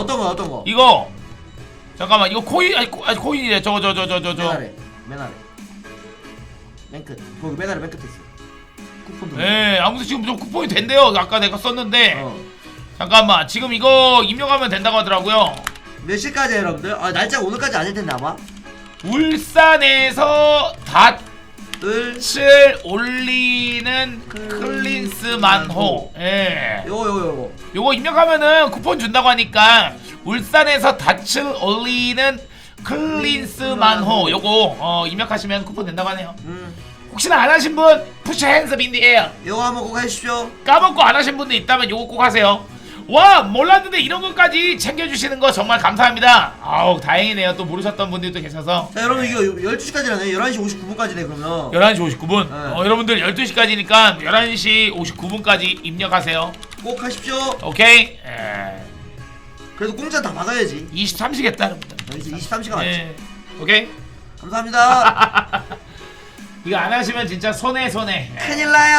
어떤 거 어떤 거? 이거 잠깐만 이거 코인 아니, 코, 아니 코인이래 저거 저저저저맨저 아래 맨 아래 맨 끝. 거기 맨 아래 맨 끝에 있어. 쿠폰 도 예, 아무튼 지금 좀 쿠폰이 된대요. 아까 내가 썼는데 어. 잠깐만 지금 이거 입력하면 된다고 하더라고요. 몇 시까지 여러분들? 아 날짜 오늘까지 아닐 텐데 아마. 울산에서 을 닻을 올리 는 클린스 만호. 예. 요거 요거 요거. 요거 입력하면은 쿠폰 준다고 하니까 울산에서 닻을 올리는 클린스 만호 요거 어, 입력하시면 쿠폰 된다고 하네요. 음. 혹시나 안 하신 분 푸시 핸즈 인디 에어 요거 한번 꼭 해주십시오. 까먹고 안 하신 분들 있다면 요거 꼭 하세요. 와 몰랐는데 이런 것까지 챙겨주시는 거 정말 감사합니다. 아우 다행이네요. 또 모르셨던 분들도 계셔서 자 여러분 이거 12시까지라네 11시 59분까지네 그러면 11시 59분. 네. 어, 여러분들 12시까지니까 11시 59분까지 입력하세요. 꼭 하십시오 오케이. 에, 그래도 공짜 다 받아야지 23시겠다 여러분들. 여기서 23시간 왔지 예. 오케이. 감사합니다 이거 안 하시면 진짜 손해 손해. 예. 큰일 나요